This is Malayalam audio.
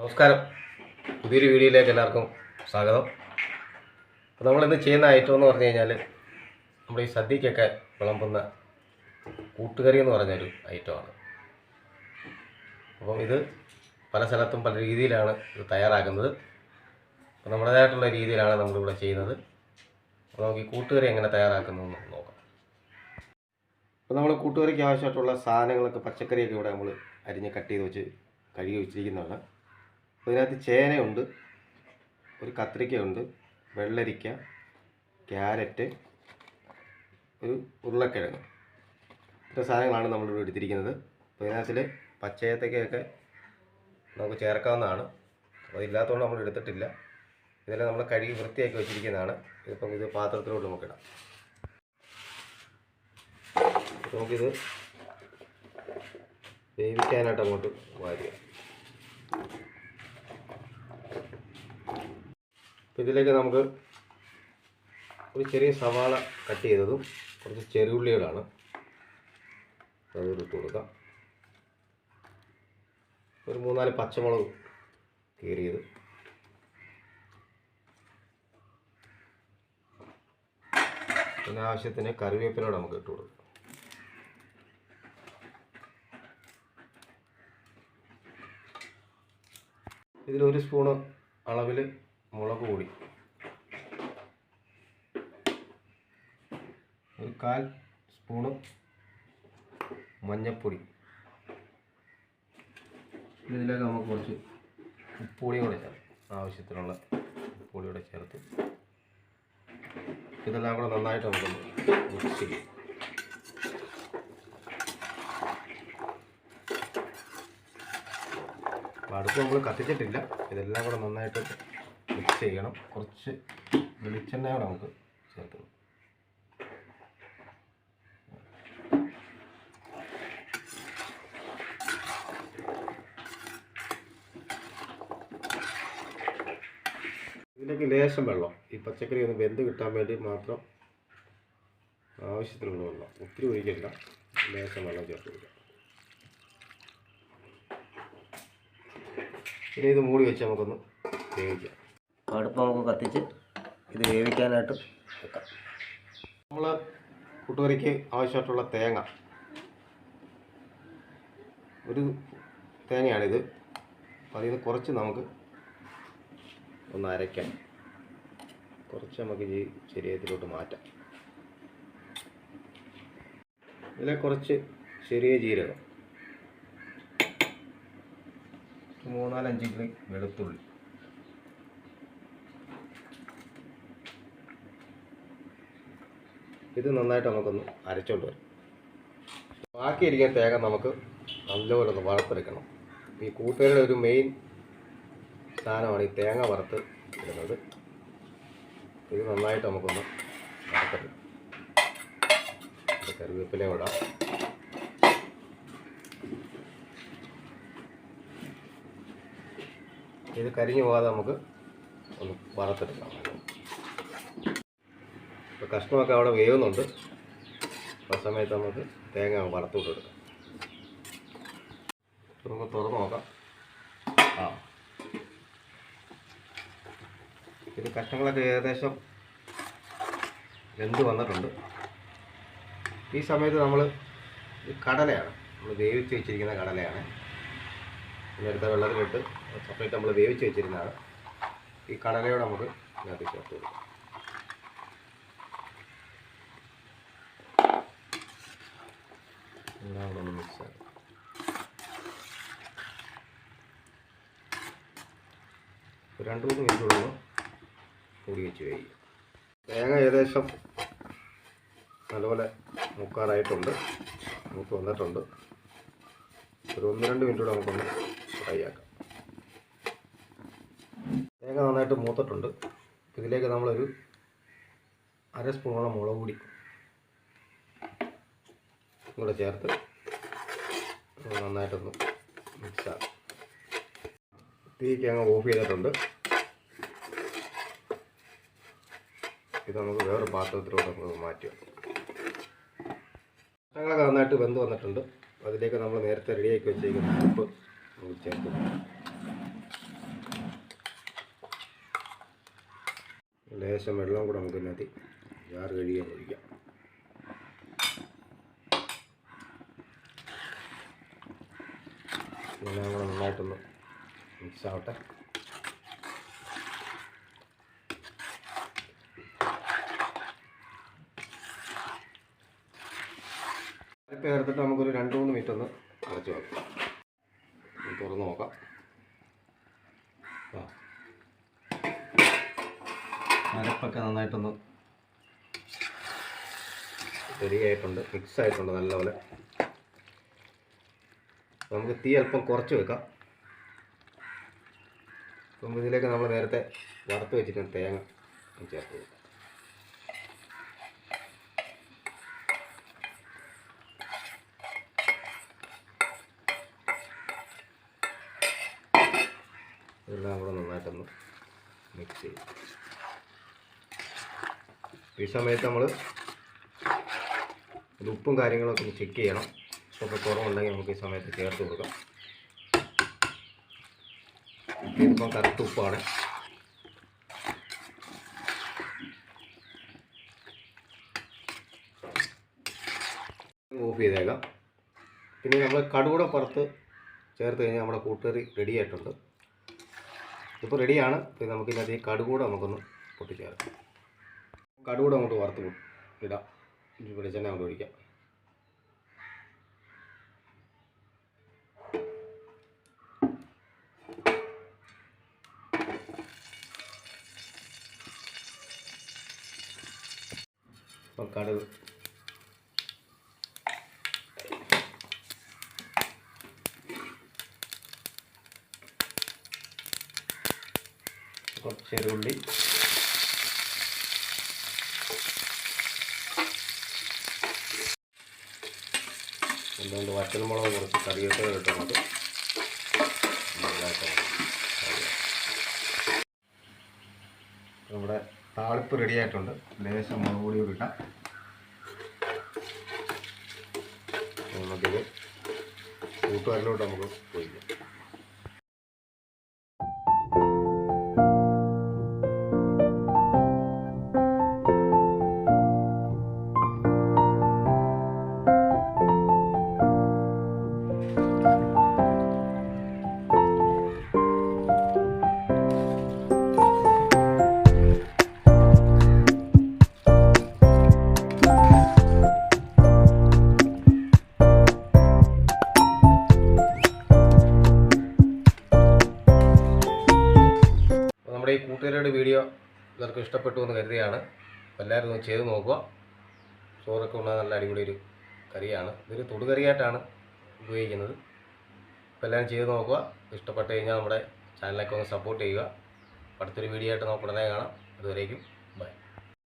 നമസ്കാരം. പുതിയൊരു വീഡിയോയിലേക്ക് എല്ലാവർക്കും സ്വാഗതം. അപ്പോൾ നമ്മളിന്ന് ചെയ്യുന്ന ഐറ്റം എന്ന് പറഞ്ഞു കഴിഞ്ഞാൽ നമ്മുടെ ഈ സദ്യക്കൊക്കെ വിളമ്പുന്ന കൂട്ടുകറി എന്ന് പറഞ്ഞൊരു ഐറ്റമാണ് അപ്പം ഇത് പല സ്ഥലത്തും പല രീതിയിലാണ് ഇത് തയ്യാറാക്കുന്നത്. അപ്പോൾ നമ്മുടേതായിട്ടുള്ള രീതിയിലാണ് നമ്മളിവിടെ ചെയ്യുന്നത്. അപ്പോൾ നമുക്ക് ഈ കൂട്ടുകറി എങ്ങനെ തയ്യാറാക്കുന്നതെന്ന് നോക്കാം. അപ്പോൾ നമ്മൾ കൂട്ടുകറിക്ക് ആവശ്യമായിട്ടുള്ള സാധനങ്ങളൊക്കെ പച്ചക്കറിയൊക്കെ ഇവിടെ നമ്മൾ അരിഞ്ഞ് കട്ട് ചെയ്ത് വെച്ച് കഴുകി വെച്ചിരിക്കുന്നതാണ്. ഇതിനകത്ത് ചേനയുണ്ട് ഒരു കത്രിക്കയുണ്ട് വെള്ളരിക്ക ക്യാരറ്റ് ഒരു ഉരുളക്കിഴങ്ങ്. ഇത്ര സാധനങ്ങളാണ് നമ്മളിവിടെ എടുത്തിരിക്കുന്നത്. അപ്പോൾ ഇതിനകത്തിൽ പച്ചയത്തക്കയൊക്കെ നമുക്ക് ചേർക്കാവുന്നതാണ്. അപ്പോൾ ഇല്ലാത്തതുകൊണ്ട് നമ്മൾ എടുത്തിട്ടില്ല. ഇതെല്ലാം നമ്മൾ കഴുകി വൃത്തിയാക്കി വെച്ചിരിക്കുന്നതാണ്. ഇതിപ്പം ഇത് പാത്രത്തിലോട്ട് നമുക്കിടാം നമുക്കിത് വേവിക്കാനായിട്ട് അങ്ങോട്ട് വാരുക അപ്പോൾ ഇതിലേക്ക് നമുക്ക് ഒരു ചെറിയ സവാള കട്ട് ചെയ്തതും കുറച്ച് ചെറുള്ളികളാണ് അതിലിട്ട് കൊടുക്കാം. ഒരു മൂന്നാൽ പച്ചമുളക് കീറിയത്. പിന്നെ ആവശ്യത്തിന് കറിവേപ്പിലൂടെ നമുക്ക് ഇട്ട് കൊടുക്കാം. ഇതിലൊരു സ്പൂണ് അളവിൽ മുളക് പൊടി. ഒരു കാൽ സ്പൂണ് മഞ്ഞൾപ്പൊടി ഇതിലേക്ക് നമുക്ക് കുറച്ച് ഉപ്പുപൊടിയും കൂടെ ചേർക്കാം ആവശ്യത്തിനുള്ള ഉപ്പുപൊടി കൂടെ ചേർത്ത് ഇതെല്ലാം കൂടെ നന്നായിട്ട് നമുക്കൊന്ന് മിക്സ് ചെയ്യാം. അടുപ്പ് നമ്മൾ കത്തിച്ചിട്ടില്ല. ഇതെല്ലാം കൂടെ നന്നായിട്ട് ചെയ്യണം. കുറച്ച് വെളിച്ചെണ്ണ കൂടെ നമുക്ക് ചേർക്കണം. ഇതിലേക്ക് ലേശം വെള്ളം. ഈ പച്ചക്കറി ഒന്ന് വെന്ത് കിട്ടാൻ വേണ്ടി മാത്രം ആവശ്യത്തിനുള്ള വെള്ളം. ഒത്തിരി ഒഴിക്കില്ല ലേശം വെള്ളം ചേർത്ത് ഇനി ഇത് മൂടി വെച്ച് നമുക്കൊന്ന് വേവിക്കാം. അടുപ്പ് നമുക്ക് കത്തിച്ച് ഇത് വേവിക്കാനായിട്ട് വെക്കാം. നമ്മൾ കൂട്ടുകറിക്ക് ആവശ്യമായിട്ടുള്ള തേങ്ങ. ഒരു തേങ്ങയാണിത്. അപ്പോൾ അതിൽ കുറച്ച് നമുക്ക് ഒന്ന് അരയ്ക്കാം. കുറച്ച് നമുക്ക് ഈ ശരീരത്തിലോട്ട് മാറ്റാം. ഇതിലെ കുറച്ച് ചെറിയ ജീരകം. മൂന്നാലഞ്ച് കിലോ വെളുത്തുള്ളി. ഇത് നന്നായിട്ട് നമുക്കൊന്ന് അരച്ചോണ്ട് വരും. ബാക്കിയിരിക്കുന്ന തേങ്ങ നമുക്ക് നല്ലപോലെ ഒന്ന് വറുത്തെടുക്കണം. ഈ കൂട്ടുകാരുടെ ഒരു മെയിൻ സാധനമാണ് ഈ തേങ്ങ വറുത്ത് ഇടുന്നത്. ഇത് നന്നായിട്ട് നമുക്കൊന്ന് വറുത്തെടുക്കാം. കറിവേപ്പില ഇടാം. ഇത് കരിഞ്ഞു പോകാതെ നമുക്ക് ഒന്ന് വറുത്തെടുക്കാം. ഇപ്പോൾ കഷ്ണമൊക്കെ അവിടെ വേവുന്നുണ്ട്. ആ സമയത്ത് നമുക്ക് തേങ്ങ വറുത്തുകൊണ്ട് എടുക്കാം. നമുക്ക് തുറന്ന് നോക്കാം. ആ. ഇത് കഷ്ണങ്ങളൊക്കെ ഏകദേശം വെന്ത് വന്നിട്ടുണ്ട്. ഈ സമയത്ത് നമ്മൾ കടലയാണ്. നമ്മൾ വേവിച്ച് വെച്ചിരിക്കുന്ന കടലയാണ്. നേരത്തെ വെള്ളത്തിലിട്ട് സെപ്പറേറ്റ് നമ്മൾ വേവിച്ച് വെച്ചിരുന്നതാണ്. ഈ കടലയോടെ നമുക്ക് ഇതിനകത്ത് ചേർത്ത് കൊടുക്കാം. എല്ലാം കൂടെ ഒന്ന് മിക്സ് ആക്കാം ഒരു രണ്ട് മൂന്ന് മിനിറ്റ് ഉള്ളൂ മൂടി വെച്ച് കഴിയും. തേങ്ങ ഏകദേശം നല്ലപോലെ മുക്കാറായിട്ടുണ്ട്. മൂത്ത് വന്നിട്ടുണ്ട്. ഒരു ഒന്ന് രണ്ട് മിനിറ്റ് കൂടെ നമുക്കൊന്ന് ഫ്രൈ ആക്കാം. തേങ്ങ നന്നായിട്ട് മൂത്തിട്ടുണ്ട്. ഇതിലേക്ക് നമ്മളൊരു അര സ്പൂണോളം മുളക് പൊടി കൂടെ ചേർത്ത് നന്നായിട്ടൊന്ന് മിക്സാക്കാം തീക്ക് അങ്ങ് ഓഫ് ചെയ്തിട്ടുണ്ട്. ഇത് നമുക്ക് വേറെ പാത്രത്തിലൂടെ നമുക്ക് മാറ്റുക കഷ്ണങ്ങളൊക്കെ നന്നായിട്ട് വെന്ത് വന്നിട്ടുണ്ട്. അതിലേക്ക് നമ്മൾ നേരത്തെ റെഡിയാക്കി വെച്ചേക്കുന്ന ഉപ്പ് നമുക്ക് ചേർത്ത് ലേശം വെള്ളം കൂടെ നമുക്ക് ഇതിനകത്ത് ജാറ് കഴുകിയാൽ ഒഴിക്കാം. ഇങ്ങനെ കൂടെ നന്നായിട്ടൊന്ന് മിക്സ് ആവട്ടെ. ചേർത്തിട്ട് നമുക്കൊരു രണ്ട് മൂന്ന് മിനിറ്റ് ഒന്ന് അടച്ച് വെക്കാം. തുറന്ന് നോക്കാം. അരപ്പൊക്കെ നന്നായിട്ടൊന്ന് റെഡിയായിട്ടുണ്ട് മിക്സ് ആയിട്ടുണ്ട് നല്ലപോലെ. നമുക്ക് തീ അല്പം കുറച്ച് വെക്കാം. അപ്പം ഇതിലേക്ക് നമ്മൾ നേരത്തെ വറുത്ത് വെച്ചിട്ടുണ്ട് തേങ്ങ ചേർത്ത് കൊടുക്കാം. കൂടെ നന്നായിട്ടൊന്ന് മിക്സ് ചെയ്യും. ഈ സമയത്ത് നമ്മൾ ഉപ്പും കാര്യങ്ങളൊക്കെ ഒന്ന് ചെക്ക് ചെയ്യണം. ഉപ്പൊക്കെ കുറവുണ്ടെങ്കിൽ നമുക്ക് ഈ സമയത്ത് ചേർത്ത് കൊടുക്കാം. ഇതിപ്പം കറക്റ്റ് ഉപ്പാണ്. ഓഫ് ചെയ്തേക്കാം. പിന്നെ നമ്മൾ കടുകൂടെ പുറത്ത് ചേർത്ത് കഴിഞ്ഞാൽ നമ്മുടെ കൂട്ടുകറി റെഡി ആയിട്ടുണ്ട്. ഇപ്പോൾ റെഡിയാണ് പിന്നെ നമുക്ക് ഇതിനകത്ത് ഈ കടുകൂടെ നമുക്കൊന്ന് പൊട്ടിച്ചേർക്കാം. കടുകൂടെ അങ്ങോട്ട് വറുത്ത് ഇടാം. വെളിച്ചെണ്ണ അങ്ങോട്ട് ഒഴിക്കാം. അപ്പം കടുക് കുറച്ച് ചെറുള്ളി എന്തുകൊണ്ട് വറ്റൽമുളക് കുറച്ച് കറിവേപ്പില ഇട്ട് നമുക്ക് നമ്മുടെ താളിപ്പ് റെഡി ആയിട്ടുണ്ട് ലേശം മുളക് പൊടി കൂടി ഇട്ടാം. നമുക്കിത് കൂട്ടുകാരിലോട്ട് നമുക്ക് പോയിക്കാം എല്ലാവർക്കും ഇഷ്ടപ്പെട്ടു എന്ന് കരുതിയാണ്. എല്ലാവരും ഒന്ന് ചെയ്ത് നോക്കുക. ചോറൊക്കെ ഉള്ള നല്ല അടിപൊളി ഒരു കറിയാണ്. ഇതൊരു തൊടുകറിയായിട്ടാണ് ഉപയോഗിക്കുന്നത്. അപ്പോൾ എല്ലാവരും ചെയ്ത് നോക്കുക. ഇഷ്ടപ്പെട്ട് കഴിഞ്ഞാൽ നമ്മുടെ ചാനലൊക്കെ ഒന്ന് സപ്പോർട്ട് ചെയ്യുക. അടുത്തൊരു വീഡിയോ ആയിട്ട് നമുക്ക് ഉടനെ കാണാം. അതുവരേക്കും.